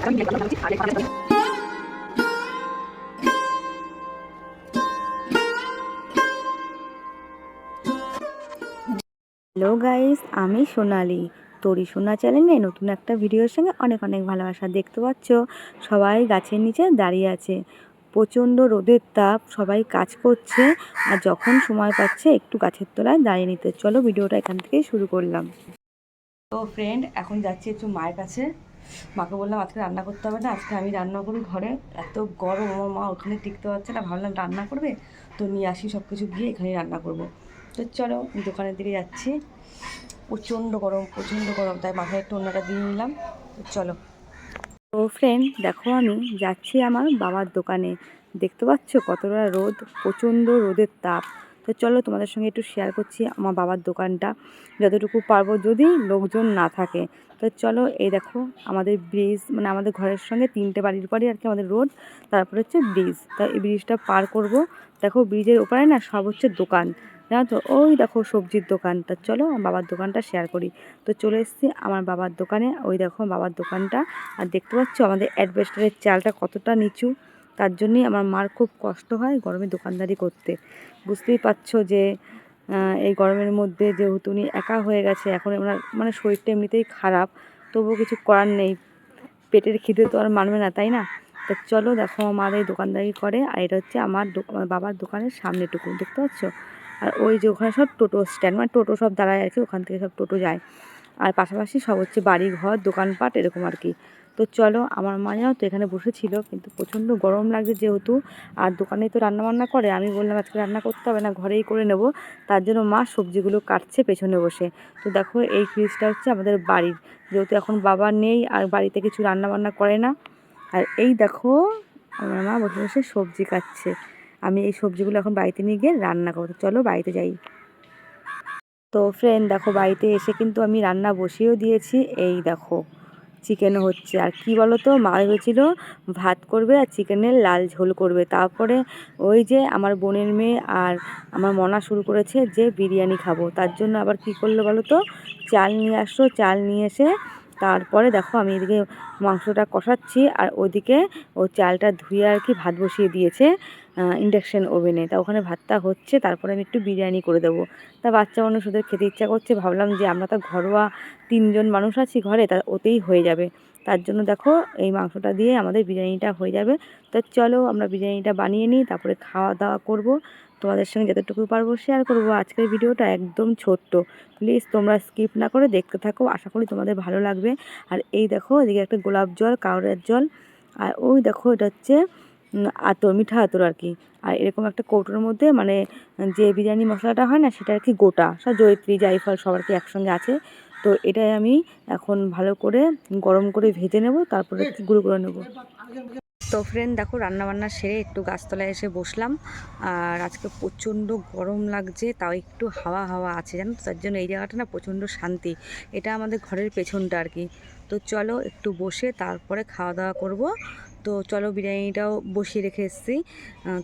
Hello guys আমি সোনালি। তরি সোনা চ্যানেলে নতুন একটা ভিডিওর সঙ্গে অনেক অনেক ভালোবাসা দেখতে পাচ্ছ। সবাই গাছের নিচে দাঁড়িয়ে আছে। প্রচণ্ড রোদের তাপ, সবাই কাজ করছে আর যখন সময় পাচ্ছে একটু গাছের তলায় দাঁড়িয়ে নিতে। চলো ভিডিওটা এখান থেকে শুরু করলাম। তো ফ্রেন্ড এখন যাচ্ছি একটু মায়ের কাছে। মাকে বললাম, আজকে রান্না করতে হবে না, আজকে আমি রান্না করি ঘরে। এত গরম আমার মা ওখানে টিকতে পারছে না, ভাবলাম রান্না করবে, তো নিয়ে আসি সব কিছু গিয়ে এখানেই রান্না করব। তো চলো দোকানের দিকে যাচ্ছি। প্রচণ্ড গরম প্রচণ্ড গরম, তাই মাথায় একটু অন্যটা দিয়ে নিলাম। তো চলো। তো ফ্রেন্ড দেখো আমি যাচ্ছি আমার বাবার দোকানে। দেখতে পাচ্ছ কতটা রোদ, প্রচণ্ড রোদের তাপ। তো চলো তোমাদের সঙ্গে একটু শেয়ার করছি আমার বাবার দোকানটা, যতটুকু পারব যদি লোকজন না থাকে। তো চলো এই দেখো আমাদের ব্রিজ মানে আমাদের ঘরের সঙ্গে তিনটে বাড়ির পরে আর কি আমাদের রোড তারপরে হচ্ছে ব্রিজ তা এই ব্রিজটা পার করব। দেখো ব্রিজের ওপারে না সব হচ্ছে দোকান, জানো তো? ওই দেখো সবজির দোকানটা চলো বাবার দোকানটা শেয়ার করি। তো চলে এসেছি আমার বাবার দোকানে, ওই দেখো বাবার দোকানটা। আর দেখতে পাচ্ছ আমাদের অ্যাডভেস্টারের চালটা কতটা নিচু। তার জন্যই আমার মার খুব কষ্ট হয় গরমে দোকানদারি করতে। বুঝতেই পারছ যে এই গরমের মধ্যে যেহেতু উনি একা হয়ে গেছে, এখন ওনার মানে শরীরটা এমনিতেই খারাপ, তবুও কিছু করার নেই। পেটের খিদে তো আর মানবে না, তাই না? তো চলো দেখো, আমার এই দোকানদারি করে, আর এটা হচ্ছে আমার বাবার দোকানের সামনেটুকু, দেখতে পাচ্ছ? আর ওই যে ওখানে সব টোটো স্ট্যান্ড মানে টোটো সব দাঁড়ায় আছে ওখান থেকে সব টোটো যায়। আর পাশাপাশি সব হচ্ছে বাড়ি ঘর দোকানপাট, এরকম আর কি। তো চলো, আমার মায়েও তো এখানে বসেছিল, কিন্তু প্রচণ্ড গরম লাগছে যেহেতু। আর দোকানে তো রান্নাবান্না করে, আমি বললাম আজকে রান্না করতে হবে না, ঘরেই করে নেব। তার জন্য মা সবজিগুলো কাটছে পেছনে বসে। তো দেখো, এই ফ্রিজটা হচ্ছে আমাদের বাড়ির। যেহেতু এখন বাবা নেই, আর বাড়িতে কিছু রান্নাবান্না করে না। আর এই দেখো, আমার মা বসে বসে সবজি কাটছে। আমি এই সবজিগুলো এখন বাড়িতে নিয়ে গিয়ে রান্না করব। চলো, বাড়িতে যাই। তো ফ্রেন্ড দেখো, বাড়িতে এসে কিন্তু আমি রান্না বসিয়েও দিয়েছি। এই দেখো। চিকেন হচ্ছে। আর কি বলো তো মা ভেবেছিল ভাত করবে আর চিকেনের লাল ঝোল করবে। তারপরে ওই যে আমার বোনের মেয়ে আর আমার মনা শুরু করেছে যে বিরিয়ানি খাব। তার জন্য আবার কি করল বলো তো চাল নিয়ে আসলো। চাল নিয়ে এসে তারপরে দেখো আমি এদিকে মাংসটা কষাচ্ছি আর ওদিকে ও চালটা ধুয়ে আর কি ভাত বসিয়ে দিয়েছে ইন্ডাকশান ওভেনে তা ওখানে ভাতটা হচ্ছে, তারপরে আমি একটু বিরিয়ানি করে দেবো। তা বাচ্চা মানুষ ওদের খেতে ইচ্ছা করছে, ভাবলাম যে আমরা তো ঘরোয়া তিনজন মানুষ আছি ঘরে, তা ওতেই হয়ে যাবে। তার জন্য দেখো এই মাংসটা দিয়ে আমাদের বিরিয়ানিটা হয়ে যাবে। তা চলো আমরা বিরিয়ানিটা বানিয়ে নিই, তারপরে খাওয়া দাওয়া করব। তোমাদের সঙ্গে যতটুকু পারব শেয়ার করব। আজকের ভিডিওটা একদম ছোট্ট। প্লিজ তোমরা স্কিপ না করে দেখতে থাকো। আশা করি তোমাদের ভালো লাগবে। আর এই দেখো, এদিকে একটা গোলাপ জল কাউরের জল। আর ওই দেখো, এটা হচ্ছে আতর, মিঠা আতর আর কি। আর এরকম একটা কৌটোর মধ্যে মানে যে বিরিয়ানি মশলাটা হয় না, সেটা আর কি গোটা। সব জয়িত্রী, জাইফল সবার কি একসঙ্গে আছে। তো এটাই আমি এখন ভালো করে গরম করে ভেজে নেব, তারপরে গুঁড়ো করে নেব। তো ফ্রেন্ড দেখো রান্নাবান্না সেরে একটু গাছতলায় এসে বসলাম। আর আজকে প্রচণ্ড গরম লাগছে, তাও একটু হাওয়া হাওয়া আছে, জানো তার জন্য এই জায়গাটা না প্রচণ্ড শান্তি। এটা আমাদের ঘরের পেছনটা আর কি। তো চলো একটু বসে তারপরে খাওয়া দাওয়া করব। তো চলো বিরিয়ানিটাও বসিয়ে রেখে এসেছি।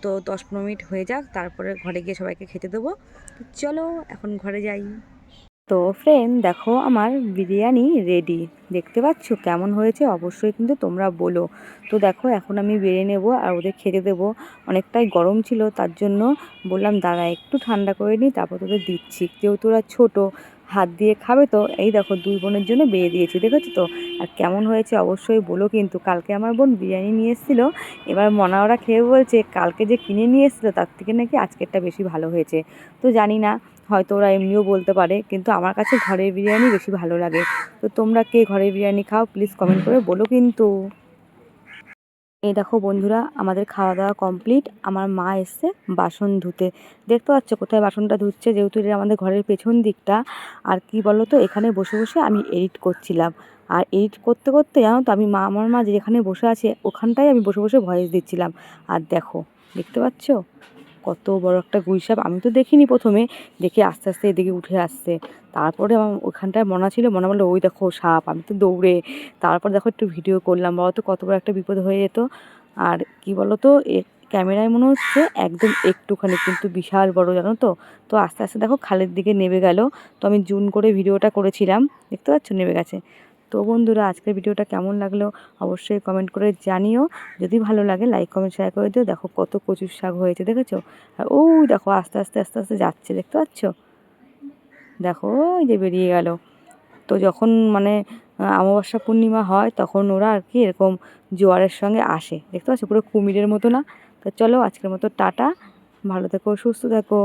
তো দশ পনেরো মিনিট হয়ে যাক, তারপরে ঘরে গিয়ে সবাইকে খেতে দেবো। চলো, এখন ঘরে যাই। তো ফ্রেন্ড দেখো আমার বিরিয়ানি রেডি দেখতে পাচ্ছ? কেমন হয়েছে? অবশ্যই কিন্তু তোমরা বলো। তো দেখো, এখন আমি বেড়ে নেব আর ওদের খেতে দেবো। অনেকটাই গরম ছিল, তার জন্য বললাম দাদা একটু ঠান্ডা করে নিই তারপর তোদের দিচ্ছি। যেহেতু ওরা ছোটো, হাত দিয়ে খাবে তো, এই দেখো, দুই বোনের জন্য বেয়ে দিয়েছি, দেখেছ তো? আর কেমন হয়েছে অবশ্যই বলো কিন্তু, কালকে আমার বোন বিরিয়ানি নিয়ে এসেছিল। এবার মনা ওরা খেয়ে বলছে, কালকে যে কিনে নিয়ে এসেছিল, তার থেকে নাকি আজকেরটা বেশি ভালো হয়েছে। তো জানি না হয়তো ওরা এমনিও বলতে পারে, কিন্তু আমার কাছে ঘরের বিরিয়ানি বেশি ভালো লাগে। তো তোমরা কে ঘরের বিরিয়ানি খাও প্লিজ কমেন্ট করে বলো কিন্তু। এই দেখো বন্ধুরা, আমাদের খাওয়া দাওয়া কমপ্লিট আমার মা এসছে বাসন ধুতে। দেখতে পাচ্ছ কোথায় বাসনটা ধুচ্ছে? যেহেতু এটা আমাদের ঘরের পেছন দিকটা, আর কি বলো তো এখানে বসে বসে আমি এডিট করছিলাম। আর এডিট করতে করতে জানো তো, আমি মা, আমার মা যেখানে বসে আছে ওখানটাই আমি বসে বসে ভয়েস দিচ্ছিলাম। আর দেখো, দেখতে পাচ্ছ? কত বড় একটা গুইসাপ। আমি তো দেখিনি প্রথমে। দেখে আস্তে আস্তে এদিকে উঠে আসছে। তারপরে আমার ওখানটায় মনে ছিল। মনে বলল, ওই দেখো সাপ, আমি তো দৌড়ে। তারপর দেখো একটু ভিডিও করলাম। বলো তো কত বড় একটা বিপদ হয়ে যেত। আর কি বলো তো ক্যামেরায় মনে হচ্ছে একদম একটুখানি, কিন্তু বিশাল বড়, জানো তো? তো আস্তে আস্তে দেখো খালের দিকে নেমে গেল। তো আমি জুন করে ভিডিওটা করেছিলাম। দেখতে পাচ্ছ? নেমে গেছে। তো বন্ধুরা, আজকের ভিডিওটা কেমন লাগল অবশ্যই কমেন্ট করে জানিও। যদি ভালো লাগে লাইক কমেন্ট শেয়ার করে দিও। দেখো কত কচুর শাক হয়েছে, দেখেছ? আর ওই দেখো, আস্তে আস্তে আস্তে আস্তে যাচ্ছে, দেখতে পাচ্ছ? দেখো, ওই যে বেরিয়ে গেল। তো যখন মানে অমাবস্যা পূর্ণিমা হয়, তখন ওরা আর কি এরকম জোয়ারের সঙ্গে আসে। দেখতে পাচ্ছ? পুরো কুমিরের মতো না? তো চলো, আজকের মতো টাটা। ভালো থেকো, সুস্থ থেকো।